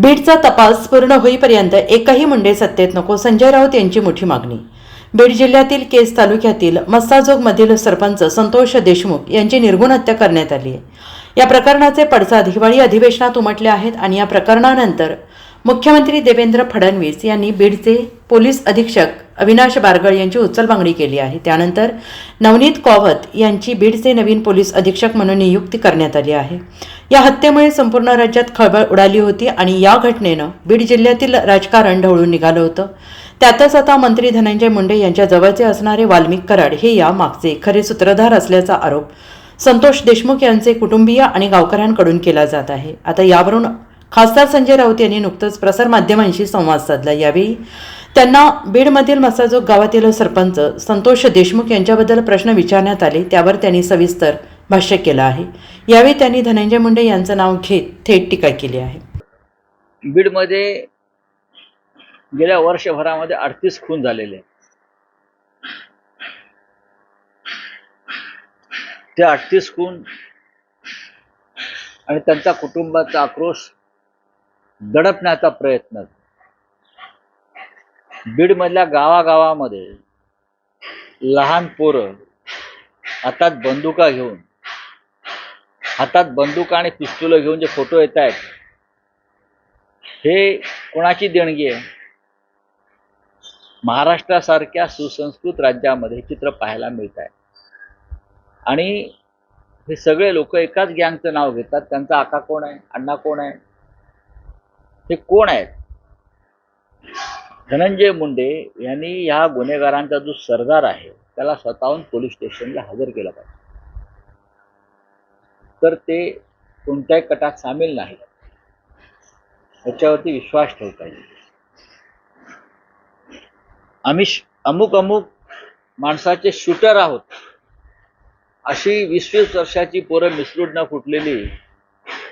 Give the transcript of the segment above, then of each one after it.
बीडचा तपास पूर्ण होईपर्यंत एकही मुंडे सत्तेत नको. संजय राऊत यांची मोठी मागणी. बीड जिल्ह्यातील केस तालुक्यातील मस्साजोगमधील सरपंच संतोष देशमुख यांची निर्गुण हत्या करण्यात आली आहे. या प्रकरणाचे पडसाद हिवाळी अधिवेशनात उमटले आहेत आणि या प्रकरणानंतर मुख्यमंत्री देवेंद्र फडणवीस यांनी बीडचे पोलीस अधीक्षक अविनाश बारगळ यांची उचलबांगणी केली आहे. त्यानंतर नवनीत कॉवत यांची बीडचे नवीन पोलीस अधीक्षक म्हणून नियुक्ती करण्यात आली आहे. या हत्येमुळे संपूर्ण राज्यात खळबळ उडाली होती आणि या घटनेनं बीड जिल्ह्यातील राजकारण ढवळून निघालं होतं. त्यातच आता मंत्री धनंजय मुंडे यांच्या जवळचे असणारे वाल्मिक कराड हे या मागचे खरे सूत्रधार असल्याचा आरोप संतोष देशमुख यांचे कुटुंबीय आणि गावकऱ्यांकडून केला जात आहे. आता यावरून खासदार संजय राऊत यांनी नुकतंच प्रसारमाध्यमांशी संवाद साधला. यावेळी त्यांना बीडमधील मसाजोग गावातील सरपंच संतोष देशमुख यांच्याबद्दल प्रश्न विचारण्यात आले. त्यावर त्यांनी सविस्तर भाष्य केलं आहे. यावेळी त्यांनी धनंजय मुंडे यांचं नाव घेत थेट टीका केली आहे. बीडमध्ये गेल्या वर्षभरामध्ये अडतीस खून झालेले ते अडतीस खून आणि त्यांचा कुटुंबाचा आक्रोश दडपण्याचा प्रयत्न बीडमधल्या गावागावामध्ये लहान पोरं हातात बंदुका घेऊन हातात बंदुका आणि पिस्तुलं घेऊन जे फोटो येत आहेत हे कोणाची देणगी आहे? महाराष्ट्रासारख्या सुसंस्कृत राज्यामध्ये हे चित्र पाहायला मिळत आहे. आणि हे सगळे लोक एकाच गँगचं नाव घेतात. त्यांचा आका कोण आहे? अण्णा कोण आहे? हे कोण आहेत? धनंजय मुंडे यांनी ह्या गुन्हेगारांचा जो सरदार आहे त्याला स्वतःहून पोलीस स्टेशनला हजर केलं पाहिजे. तर ते कोणत्याही कटात सामील नाही. याच्यावरती विश्वास ठेवता येईल. आम्ही अमुक अमुक माणसाचे शूटर आहोत. अशी वीस वीस वर्षाची पोरं मिसरूड न फुटलेली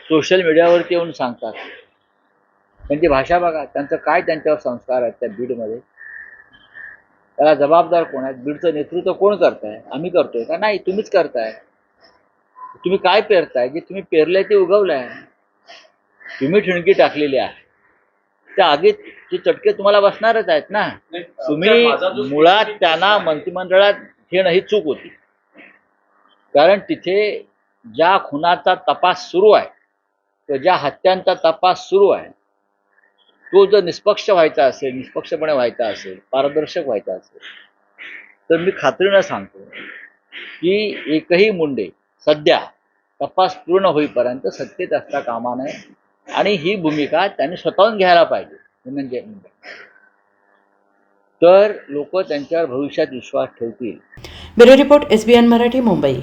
सोशल मीडियावरती येऊन सांगतात. त्यांची भाषा बघा त्यांचं काय त्यांच्यावर संस्कार आहेत त्या बीडमध्ये? त्याला जबाबदार कोण आहेत? बीडचं नेतृत्व कोण करताय? आम्ही करतोय का? नाही तुम्हीच करताय. तुम्ही काय पेरताय? जे तुम्ही पेरलंय ते उगवलंय. तुम्ही ठिणगी टाकलेली आहे. त्या आगीत जे चटके तुम्हाला बसणारच आहेत ना. तुम्ही मुळात त्यांना मंत्रिमंडळात घेणं ही चूक होती. कारण तिथे ज्या खुनाचा तपास सुरू आहे किंवा ज्या हत्यांचा तपास सुरू आहे तो जर निष्पक्ष व्हायचा असेल निष्पक्षपणे व्हायचा असेल पारदर्शक व्हायचा असेल तर मी खात्रीनं सांगतो की एकही मुंडे सध्या तपास पूर्ण होईपर्यंत सत्तेत असता कामा नये. आणि ही भूमिका त्यांनी स्वतःहून घ्यायला पाहिजे धनंजय म्हणजे मुंडे तर लोक त्यांच्यावर भविष्यात विश्वास ठेवतील. Bureau report SBN Marathi Mumbai.